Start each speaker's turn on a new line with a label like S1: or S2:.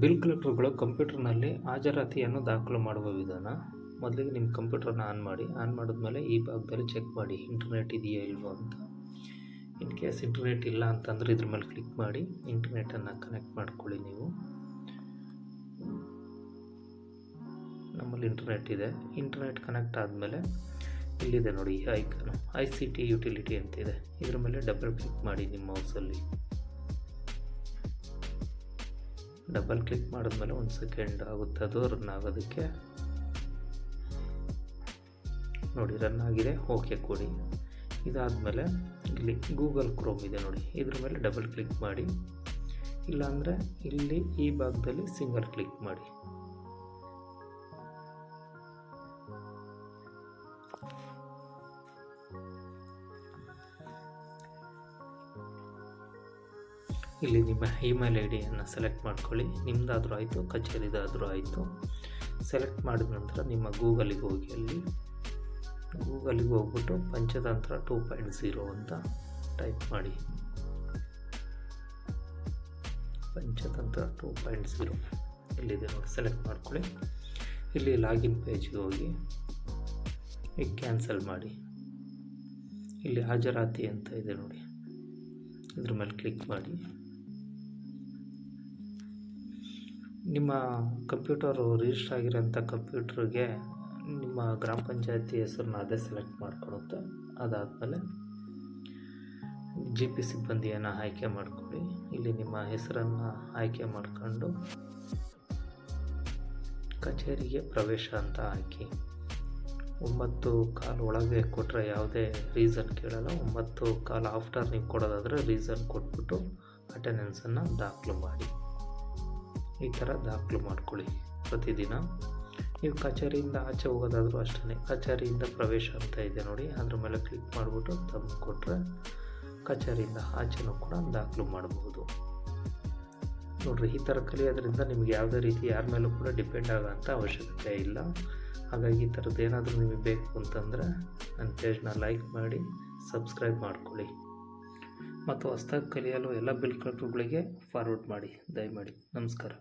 S1: Bill ಕಲೆಕ್ಟರ್ಗಳು ಕಂಪ್ಯೂಟರ್ನಲ್ಲಿ ಹಾಜರಾತಿಯನ್ನು ದಾಖಲು ಮಾಡುವ ವಿಧಾನ. ಮೊದಲಿಗೆ ನಿಮ್ಮ ಕಂಪ್ಯೂಟರ್ನ ಆನ್ ಮಾಡಿ, ಆನ್ ಮಾಡಿದ್ಮೇಲೆ ಈ ಭಾಗದಲ್ಲಿ ಚೆಕ್ ಮಾಡಿ, ಇಂಟರ್ನೆಟ್ ಇದೆಯಾ ಇಲ್ವೋ ಅಂತ. ಇನ್ ಕೇಸ್ ಇಂಟರ್ನೆಟ್ ಇಲ್ಲ ಅಂತಂದರೆ ಇದ್ರ ಮೇಲೆ ಕ್ಲಿಕ್ ಮಾಡಿ, ಇಂಟರ್ನೆಟನ್ನು ಕನೆಕ್ಟ್ ಮಾಡ್ಕೊಳ್ಳಿ ನೀವು. ನಮ್ಮಲ್ಲಿ ಇಂಟರ್ನೆಟ್ ಇದೆ. ಇಂಟರ್ನೆಟ್ ಕನೆಕ್ಟ್ ಆದಮೇಲೆ ಇಲ್ಲಿದೆ ನೋಡಿ icon. I C T utility ಅಂತಿದೆ. ಇದ್ರ ಮೇಲೆ ಡಬಲ್ ಕ್ಲಿಕ್ ಮಾಡಿ ನಿಮ್ಮ ಮೌಸಲ್ಲಿ. ಡಬಲ್ ಕ್ಲಿಕ್ ಮಾಡಿದ್ಮೇಲೆ ಒಂದು ಸೆಕೆಂಡ್ ಆಗುತ್ತೆ ಅದು, ರನ್ ಆಗೋದಕ್ಕೆ. ನೋಡಿ, ರನ್ ಆಗಿದೆ. ಓಕೆ, ಕೊಡಿ. ಇದಾದಮೇಲೆ ಇಲ್ಲಿ ಗೂಗಲ್ ಕ್ರೋಮ್ ಇದೆ ನೋಡಿ. ಇದ್ರ ಮೇಲೆ ಡಬಲ್ ಕ್ಲಿಕ್ ಮಾಡಿ. ಇಲ್ಲಾಂದರೆ ಇಲ್ಲಿ ಈ ಭಾಗದಲ್ಲಿ ಸಿಂಗಲ್ ಕ್ಲಿಕ್ ಮಾಡಿ. ಇಲ್ಲಿ ನಿಮ್ಮ ಇಮೇಲ್ ಐ ಡಿಯನ್ನು ಸೆಲೆಕ್ಟ್ ಮಾಡ್ಕೊಳ್ಳಿ. ನಿಮ್ಮದಾದರೂ ಆಯಿತು, ಕಚೇರಿದಾದರೂ ಆಯಿತು. ಸೆಲೆಕ್ಟ್ ಮಾಡಿದ ನಂತರ ನಿಮ್ಮ ಗೂಗಲಿಗೆ ಹೋಗಿ ಅಲ್ಲಿ. ಗೂಗಲಿಗೆ ಹೋಗ್ಬಿಟ್ಟು ಪಂಚತಂತ್ರ ಟೂ ಪಾಯಿಂಟ್ ಝೀರೋ ಅಂತ ಟೈಪ್ ಮಾಡಿ. ಪಂಚತಂತ್ರ ಟೂ ಪಾಯಿಂಟ್ ಝೀರೋ ಇಲ್ಲಿದೆ ನೋಡಿ ಸೆಲೆಕ್ಟ್ ಮಾಡ್ಕೊಳ್ಳಿ. ಇಲ್ಲಿ ಲಾಗಿನ್ ಪೇಜ್ಗೆ ಹೋಗಿ ಈಗ ಕ್ಯಾನ್ಸಲ್ ಮಾಡಿ. ಇಲ್ಲಿ ಹಾಜರಾತಿ ಅಂತ ಇದೆ ನೋಡಿ. ಇದ್ರ ಮೇಲೆ ಕ್ಲಿಕ್ ಮಾಡಿ. ನಿಮ್ಮ ಕಂಪ್ಯೂಟರು ರಿಜಿಸ್ಟರ್ ಆಗಿರೋಂಥ ಕಂಪ್ಯೂಟ್ರಿಗೆ ನಿಮ್ಮ ಗ್ರಾಮ ಪಂಚಾಯತಿ ಹೆಸರನ್ನ ಅದೇ ಸೆಲೆಕ್ಟ್ ಮಾಡ್ಕೊಳುತ್ತೆ. ಅದಾದಮೇಲೆ ಜಿ ಪಿ ಸಿಬ್ಬಂದಿಯನ್ನು ಆಯ್ಕೆ ಮಾಡ್ಕೊಳ್ಳಿ. ಇಲ್ಲಿ ನಿಮ್ಮ ಹೆಸರನ್ನು ಆಯ್ಕೆ ಮಾಡಿಕೊಂಡು ಕಚೇರಿಗೆ ಪ್ರವೇಶ ಅಂತ ಹಾಕಿ. ಒಂಬತ್ತು ಕಾಲು ಒಳಗೆ ಕೊಟ್ಟರೆ ಯಾವುದೇ ರೀಸನ್ ಕೇಳಲ್ಲ. ಒಂಬತ್ತು ಕಾಲು ಆಫ್ಟರ್ ನೀವು ಕೊಡೋದಾದರೆ ರೀಸನ್ ಕೊಟ್ಬಿಟ್ಟು ಅಟೆಂಡೆನ್ಸನ್ನು ದಾಖಲು ಮಾಡಿ. ಈ ಥರ ದಾಖಲು ಮಾಡ್ಕೊಳ್ಳಿ ಪ್ರತಿದಿನ. ನೀವು ಕಚೇರಿಯಿಂದ ಆಚೆ ಹೋಗೋದಾದರೂ ಅಷ್ಟೇ ಕಚೇರಿಯಿಂದ ಪ್ರವೇಶ ಅಂತ ಇದೆ ನೋಡಿ. ಅದ್ರ ಮೇಲೆ ಕ್ಲಿಕ್ ಮಾಡಿಬಿಟ್ಟು ತಮ್ಮ ಕೊಟ್ಟರೆ ಕಚೇರಿಯಿಂದ ಆಚೆನೂ ಕೂಡ ದಾಖಲು ಮಾಡಬಹುದು ನೋಡಿರಿ, ಈ ಥರ ಕಲಿಯೋದ್ರಿಂದ ನಿಮ್ಗೆ ಯಾವುದೇ ರೀತಿ ಯಾರ ಮೇಲೂ ಕೂಡ ಡಿಪೆಂಡ್ ಆಗೋಂಥ ಅವಶ್ಯಕತೆ ಇಲ್ಲ. ಹಾಗಾಗಿ ಈ ಥರದ್ದು ಏನಾದರೂ ನಿಮಗೆ ಬೇಕು ಅಂತಂದರೆ ನನ್ನ ಪೇಜ್ನ ಲೈಕ್ ಮಾಡಿ, ಸಬ್ಸ್ಕ್ರೈಬ್ ಮಾಡ್ಕೊಳ್ಳಿ. ಮತ್ತು ಹೊಸ್ದಾಗಿ ಕಲಿಯಲು ಎಲ್ಲ ಬಿಲ್ ಕಲೆಕ್ಟರ್ಗಳಿಗೆ ಫಾರ್ವರ್ಡ್ ಮಾಡಿ. ದಯಮಾಡಿ. ನಮಸ್ಕಾರ.